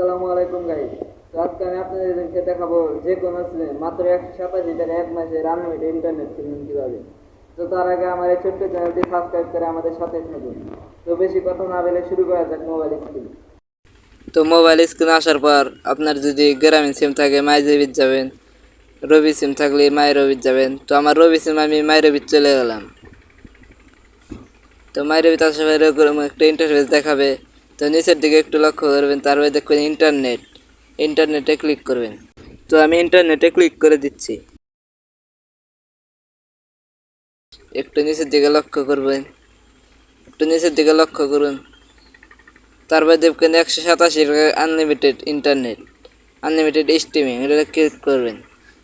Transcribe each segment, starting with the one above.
আসসালামু আলাইকুম গাইজ তো আজকে আমি আপনাদেরকে দেখাবো যে কোনো সিনেমা মাত্র একশো সাতাশি টাকা এক মাসের আনলিমিটেড ইন্টারনেট কিনবেন কীভাবে। তো তার আগে আমার এই ছোট্ট চ্যানেলটি সাবস্ক্রাইব করে আমাদের সাথে থাকুন। তো বেশি কথা না বলে শুরু করা যাক মোবাইল স্ক্রিন তো মোবাইল স্ক্রিন আসার পর আপনার যদি গ্রামীণ সিম থাকে মাই রবিত যাবেন। রবি সিম থাকলে মাই রবিত যাবেন। তো আমার রবি সিম আমি মাই রবিত চলে গেলাম। তো মাই রবিত আসার পর এরকম একটা ইন্টারফেস দেখাবে। তো নিচের দিকে একটু লক্ষ্য করবেন তারপরে দেখবেন ইন্টারনেট ইন্টারনেটে ক্লিক করবেন। তো আমি ইন্টারনেটে ক্লিক করে দিচ্ছি। একটু নিচের দিকে লক্ষ্য করবেন। একটু নিচের দিকে লক্ষ্য করুন। তারপরে দেখবেন একশো সাতাশি আনলিমিটেড ইন্টারনেট আনলিমিটেড স্ট্রিমিং এটা ক্লিক করবেন।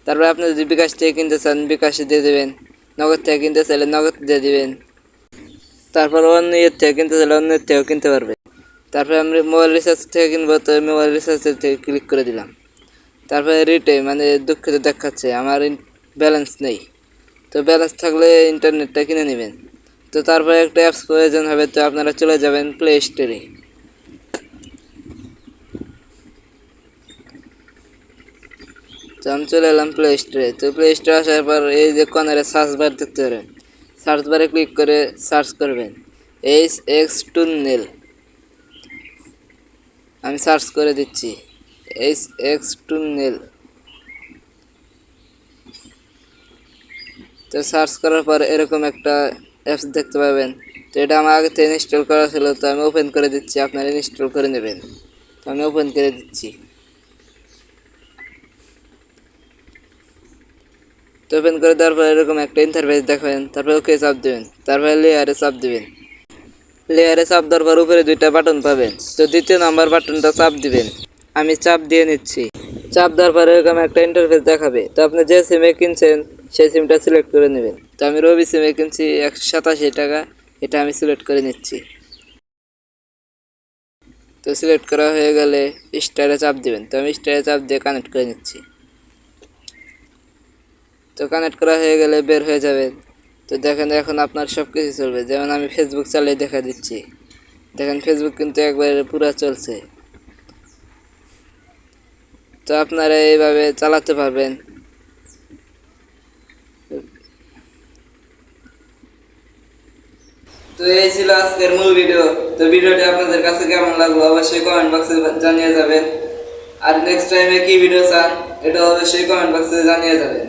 তারপর আপনি যদি বিকাশ থেকে কিনতে চান, বিকাশে দিয়ে দেবেন। নগদ থেকে কিনতে চাইলে নগদ দিয়ে দেবেন। তারপর অন্য ইয়ের থেকে কিনতে চাইলে অন্য থেকেও কিনতে পারবেন। তারপরে আমি মোবাইল রিচার্জ থেকে কিনবো, তো মোবাইল রিচার্জ থেকে ক্লিক করে দিলাম। তারপরে রিটে মানে দুঃখিত দেখাচ্ছে, আমার ব্যালেন্স নেই। তো ব্যালেন্স থাকলে ইন্টারনেটটা কিনে নেবেন। তো তারপরে একটা অ্যাপস প্রয়োজন হবে, তো আপনারা চলে যাবেন প্লে স্টোরে তো আমি চলে এলাম প্লে স্টোরে তো প্লে স্টোরে আসার পর এই যে কর্নারে সার্চ বার দেখতে পারেন। সার্চ বারে ক্লিক করে সার্চ করবেন। এইচ এক্স টুনেল আমি সার্চ করে দিচ্ছি। H X tunnel. তো সার্চ করার পর এরকম একটা অ্যাপস দেখতে পাবেন। তো এটা আমার আগে থেকে ইনস্টল করা ছিল, তো আমি ওপেন করে দিচ্ছি। আপনারা ইনস্টল করে নেবেন। তো আমি ওপেন করে দিচ্ছি। তো ওপেন করে দেওয়ার পর এরকম একটা ইন্টারফেস দেখাবেন। তারপরে ওকে চাপ দেবেন। তারপরে লেয়ারে চাপ দেবেন। লেয়ারে চাপ দেওয়ার পর উপরে দুইটা বাটন পাবেন। তো দ্বিতীয় নাম্বার বাটনটা চাপ দিবেন। আমি চাপ দিয়ে নিচ্ছি। চাপ দেওয়ার পরে এরকম একটা ইন্টারফেস দেখাবে। তো আপনি যে সিমে কিনছেন, সেই সিমটা সিলেক্ট করে নেবেন। তো আমি রবি সিমে কিনছি একশো সাতাশি টাকা। এটা আমি সিলেক্ট করে নিচ্ছি। তো সিলেক্ট করা হয়ে গেলে স্টারে চাপ দিবেন। তো আমি স্টারে চাপ দিয়ে কানেক্ট করে নিচ্ছি। তো কানেক্ট করা হয়ে গেলে বের হয়ে যাবেন। তো দেখেন এখন আপনার সব কিছু চলবে। যেমন আমি ফেসবুক চালিয়ে দেখা দিচ্ছি। দেখেন ফেসবুক কিন্তু একবারে পুরো চলছে। তো আপনারা এইভাবে চালাতে পারবেন। তো এই ছিল আজকের মূল ভিডিও। তো ভিডিওটি আপনাদের কাছে কেমন লাগল অবশ্যই কমেন্ট বক্সে জানিয়ে যাবেন। আর নেক্সট টাইমে কি ভিডিও চান, এটা অবশ্যই কমেন্ট বক্সে জানিয়ে যাবেন।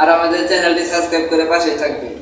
আর আমাদের চ্যানেলটি সাবস্ক্রাইব করে পাশেই থাকবেন।